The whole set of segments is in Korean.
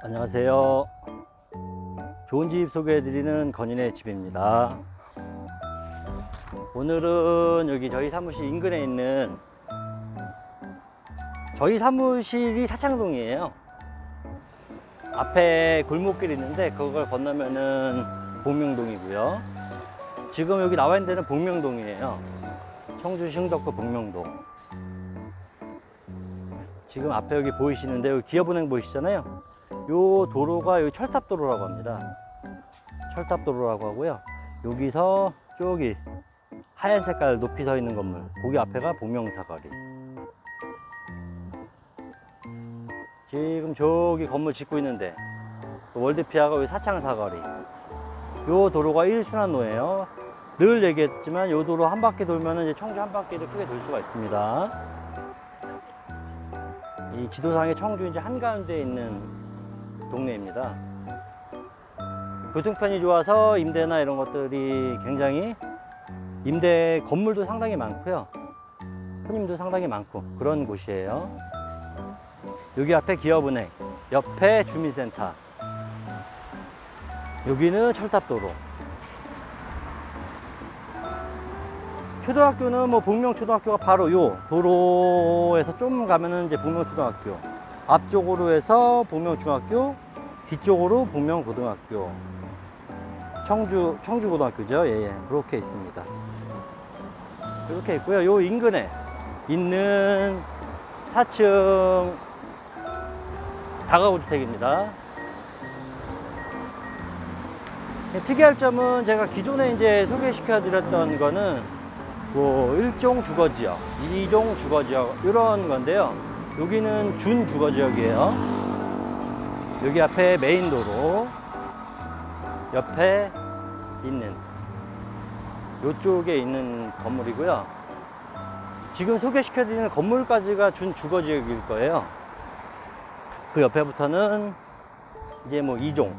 안녕하세요. 좋은 집 소개해드리는 건인의 집입니다. 오늘은 여기 저희 사무실 인근에 있는 저희 사무실이 사창동이에요. 앞에 골목길이 있는데 그걸 건너면은 복명동이고요. 지금 여기 나와 있는 데는 복명동이에요. 청주시 흥덕구 복명동. 지금 앞에 여기 보이시는데 여기 기업은행 보이시잖아요. 요 도로가 여기 철탑도로라고 합니다. 철탑도로라고 하고요. 여기서 저기 하얀 색깔 높이 서 있는 건물. 거기 앞에가 복명사거리. 지금 저기 건물 짓고 있는데 또 월드피아가 여기 사창사거리. 요 도로가 1순환로예요. 늘 얘기했지만 요 도로 한 바퀴 돌면 이제 청주 한 바퀴를 크게 돌 수가 있습니다. 이 지도상에 청주 이제 한가운데 있는 동네입니다. 교통편이 좋아서 임대나 이런 것들이 굉장히 임대 건물도 상당히 많고요. 손님도 상당히 많고 그런 곳이에요. 여기 앞에 기업은행, 옆에 주민센터. 여기는 철탑도로. 초등학교는 뭐 복명초등학교가 바로 요 도로에서 좀 가면은 이제 복명초등학교 앞쪽으로 해서 복명중학교 뒤쪽으로 복명고등학교. 청주 청주고등학교죠? 예 예. 그렇게 있습니다. 이렇게 있고요. 요 인근에 있는 4층 다가구 주택입니다. 특이할 점은 제가 기존에 이제 소개시켜 드렸던 거는 뭐 1종 주거 지역, 2종 주거 지역 이런 건데요. 여기는 준 주거 지역이에요. 여기 앞에 메인 도로 옆에 있는 이쪽에 있는 건물이고요. 지금 소개시켜 드리는 건물까지가 준 주거 지역일 거예요. 그 옆에부터는 이제 뭐 2종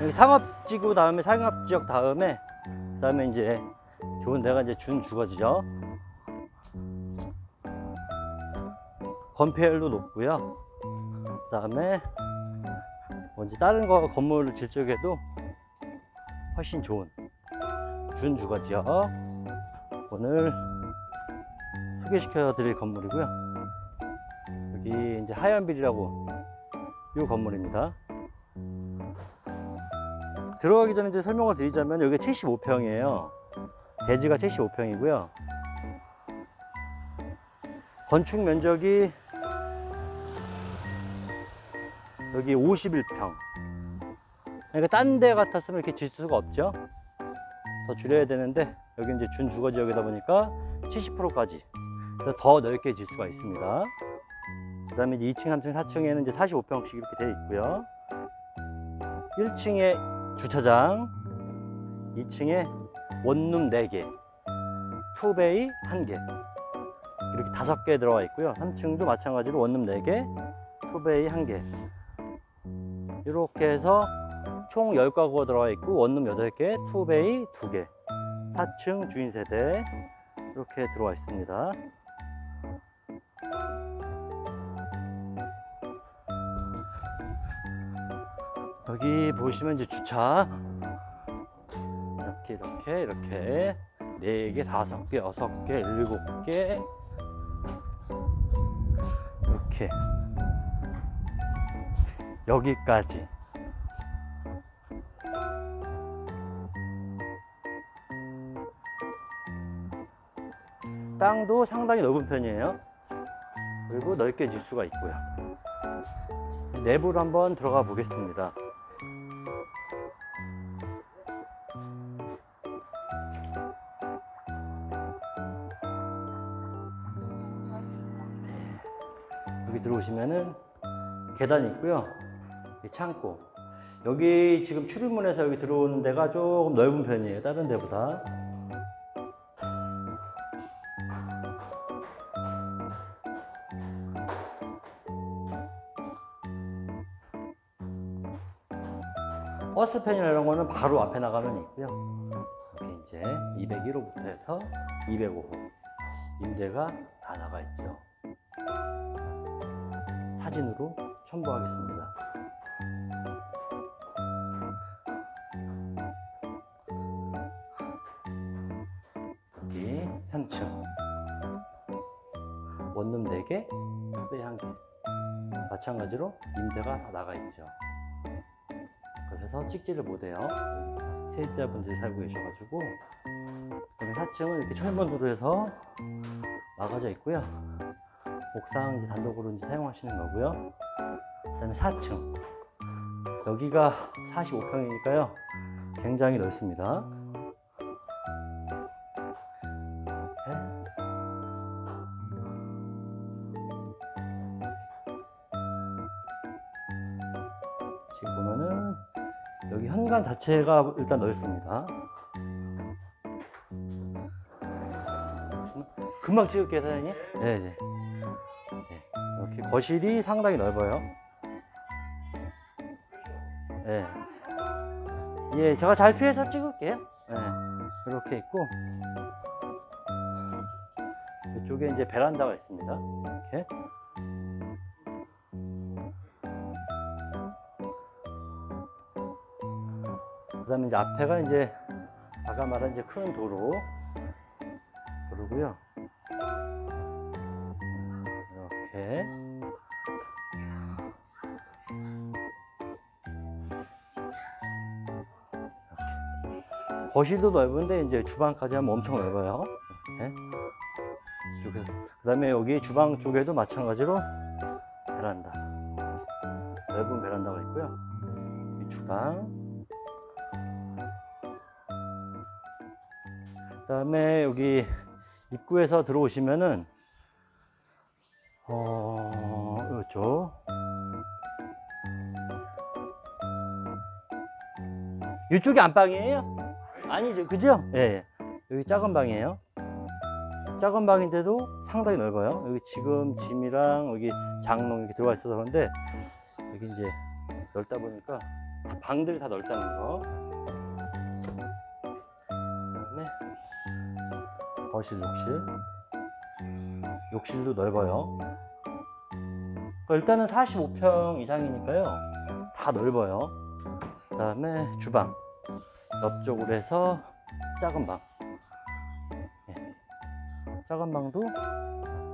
여기 상업지구 다음에 상업지역 다음에 그 다음에 이제 좋은 데가 이제 준 주거지죠. 건폐율도 높고요. 그 다음에 뭐 이제 다른 거 건물을 질 적에도 훨씬 좋은 준 주거지요. 오늘 소개시켜 드릴 건물이고요. 여기 이제 하얀빌이라고 이 건물입니다. 들어가기 전에 이제 설명을 드리자면 여기 75평이에요. 대지가 75평이고요. 건축 면적이 여기 51평. 그러니까 딴 데 같았으면 이렇게 질 수가 없죠. 더 줄여야 되는데 여기 이제 준 주거 지역이다 보니까 70%까지 더 넓게 질 수가 있습니다. 그 다음에 이제 2층, 3층, 4층에는 이제 45평씩 이렇게 되어 있고요. 1층에 주차장 2층에 원룸 4개 투베이 1개 이렇게 5개 들어가 있고요 3층도 마찬가지로 원룸 4개 투베이 1개 이렇게 해서 총 10가구가 들어가 있고 원룸 8개 투베이 2개. 4층 주인 세대 이렇게 들어와 있습니다. 여기 보시면 이제 주차. 이렇게 이렇게 이렇게. 네 개, 다섯 개, 여섯 개, 일곱 개. 이렇게 여기까지 땅도 상당히 넓은 편이에요. 그리고 넓게 질 수가 있고요. 내부로 한번 들어가 보겠습니다. 여기 들어오시면은 계단이 있고요. 이 창고. 여기 지금 출입문에서 여기 들어오는 데가 조금 넓은 편이에요. 다른 데보다. 버스펜이나 이런 거는 바로 앞에 나가면 있고요. 이렇게 이제 201호부터 해서 205호 임대가 다 나가 있죠. 사진으로 첨부하겠습니다. 3층 원룸 4개, 투베이 1개 마찬가지로 임대가 다 나가 있죠. 그래서 찍지를 못해요. 세입자분들이 살고 계셔가지고 그다음에 4층은 이렇게 철문으로 해서 막아져 있고요. 옥상 이제 단독으로 이제 사용하시는 거고요. 그 다음에 4층 여기가 45평이니까요. 굉장히 넓습니다. 현관 자체가 일단 넓습니다. 금방 찍을게요, 사장님. 네, 네. 네. 이렇게 거실이 상당히 넓어요. 네. 예, 제가 잘 피해서 찍을게요. 네. 이렇게 있고, 이쪽에 이제 베란다가 있습니다. 이렇게. 그 다음에 이제 앞에가 이제 아까 말한 이제 큰 도로 도로고요. 이렇게. 거실도 넓은데 이제 주방까지 하면 엄청 넓어요. 이쪽에서 그다음에 여기 주방 쪽에도 마찬가지로 베란다 넓은 베란다가 있고요. 이 주방 다음에 여기 입구에서 들어오시면은 어 이쪽 이쪽이 안방이에요? 아니죠, 그죠? 예, 예. 여기 작은 방이에요. 작은 방인데도 상당히 넓어요. 여기 지금 짐이랑 여기 장롱 이렇게 들어가 있어서 그런데 여기 이제 넓다 보니까 방들이 다 넓다는 거. 거실, 욕실. 욕실도 넓어요. 그러니까 일단은 45평 이상이니까요. 다 넓어요. 그 다음에 주방. 옆쪽으로 해서 작은 방. 예. 작은 방도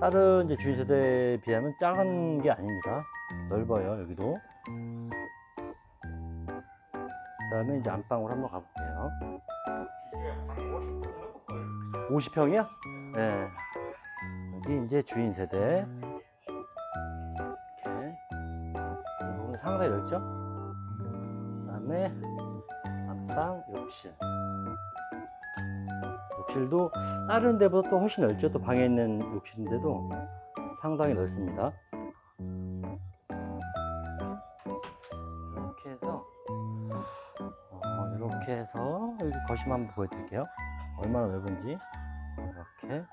다른 이제 주인 세대에 비하면 작은 게 아닙니다. 넓어요, 여기도. 그 다음에 이제 안방으로 한번 가볼게요. 50평이요? 네. 여기 이제 주인 세대. 이렇게. 이 부분 상당히 넓죠? 그 다음에 안방, 욕실. 욕실도 다른 데보다 또 훨씬 넓죠? 또 방에 있는 욕실인데도 상당히 넓습니다. 이렇게 해서 어, 이렇게 해서 여기 거실 한번 보여드릴게요. 얼마나 넓은지 이렇게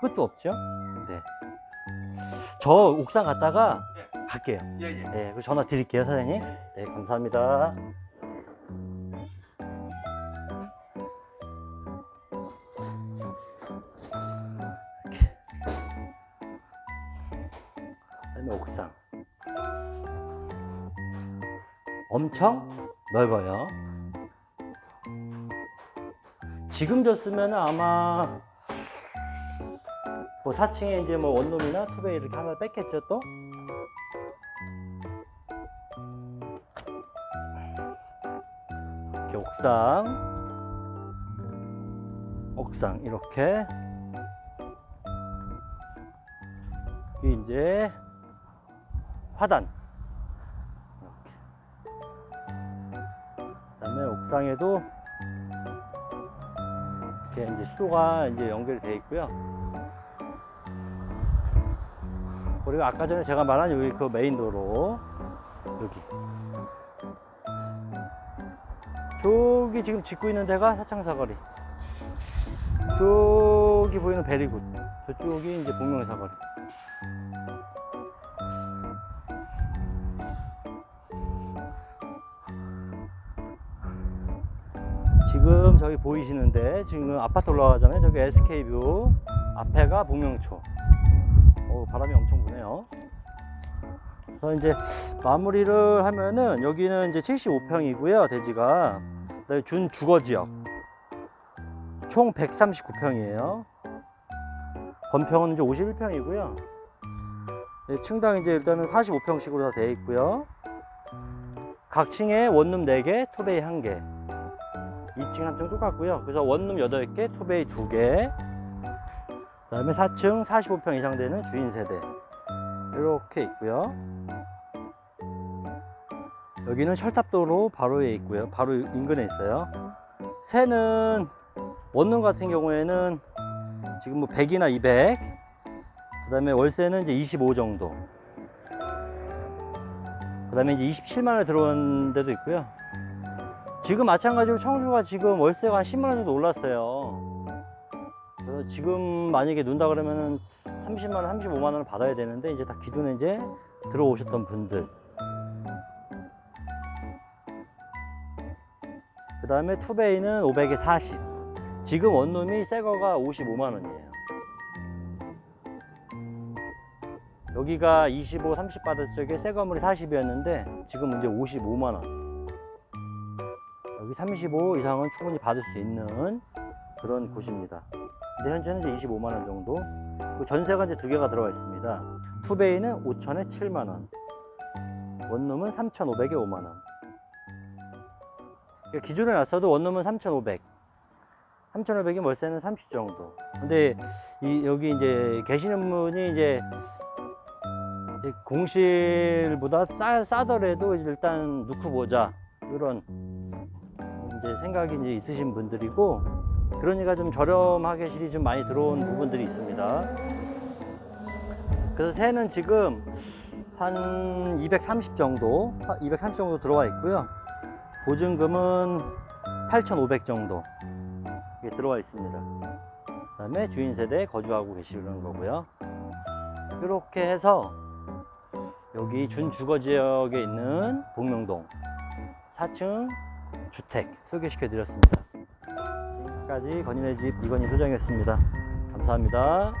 끝도 없죠? 네. 저 옥상 갔다가 갈게요. 예, 예. 네, 그 전화 드릴게요, 사장님. 네, 감사합니다. 이렇게. 그다음에 옥상. 엄청 넓어요. 지금 졌으면 아마 뭐 4층에 이제 뭐 원룸이나 투베이 이렇게 하나 뺐겠죠 또? 이렇게 옥상 옥상 이렇게. 여기 이제 화단. 이렇게. 그 다음에 옥상에도 이렇게 이제 수도가 이제 연결돼 있고요. 그리고 아까 전에 제가 말한 여기 그 메인 도로 여기. 저기 지금 짓고 있는 데가 사창사거리. 저기 보이는 베리굿. 저쪽이 이제 복명사거리 지금 저기 보이시는데 지금 아파트 올라가잖아요 저기 SK뷰 앞에가 복명초 어, 바람이 엄청 부네요 그래서 이제 마무리를 하면은 여기는 이제 75평이고요, 대지가. 준 주거 지역. 총 139평이에요. 건평은 이제 51평이고요. 네, 층당 이제 일단은 45평씩으로 다 되어 있고요. 각 층에 원룸 4개, 투베이 1개. 2층 3층 똑같고요. 그래서 원룸 8개, 투베이 2개. 그 다음에 4층 45평 이상 되는 주인 세대. 이렇게 있고요. 여기는 철탑도로 바로에 있고요. 바로 인근에 있어요. 새는 원룸 같은 경우에는 지금 뭐 100이나 200. 그 다음에 월세는 이제 25 정도. 그 다음에 이제 27만 원에 들어온 데도 있고요. 지금 마찬가지로 청주가 지금 월세가 한 10만 원 정도 올랐어요. 그래서 지금 만약에 눈다 그러면은 30만 원, 35만 원을 받아야 되는데 이제 다 기존에 이제 들어오셨던 분들. 그 다음에 투베이는 500에 40. 지금 원룸이 새 거가 55만 원이에요. 여기가 25, 30 받을 적에 새 건물이 40이었는데 지금 이제 55만 원. 여기 35 이상은 충분히 받을 수 있는 그런 곳입니다. 근데 현재는 이제 25만 원 정도. 전세가 이제 두 개가 들어가 있습니다. 투베이는 5천에 7만 원. 원룸은 3,500에 5만 원. 그러니까 기준에 놨어도 원룸은 3,500. 3,500이 월세는 30 정도. 근데 이 여기 이제 계시는 분이 이제 공실보다 싸, 싸더라도 일단 놓고 보자 이런 이제 생각이 이제 있으신 분들이고 그러니까 좀 저렴하게 실이 좀 많이 들어온 부분들이 있습니다. 그래서 새는 지금 한 230 정도, 230 정도 들어와 있고요. 보증금은 8,500 정도 들어와 있습니다. 그 다음에 주인 세대에 거주하고 계시는 거고요. 이렇게 해서 여기 준주거 지역에 있는 복명동 4층 주택 소개시켜 드렸습니다. 지금까지 건인의 집 이건희 소장이었습니다. 감사합니다.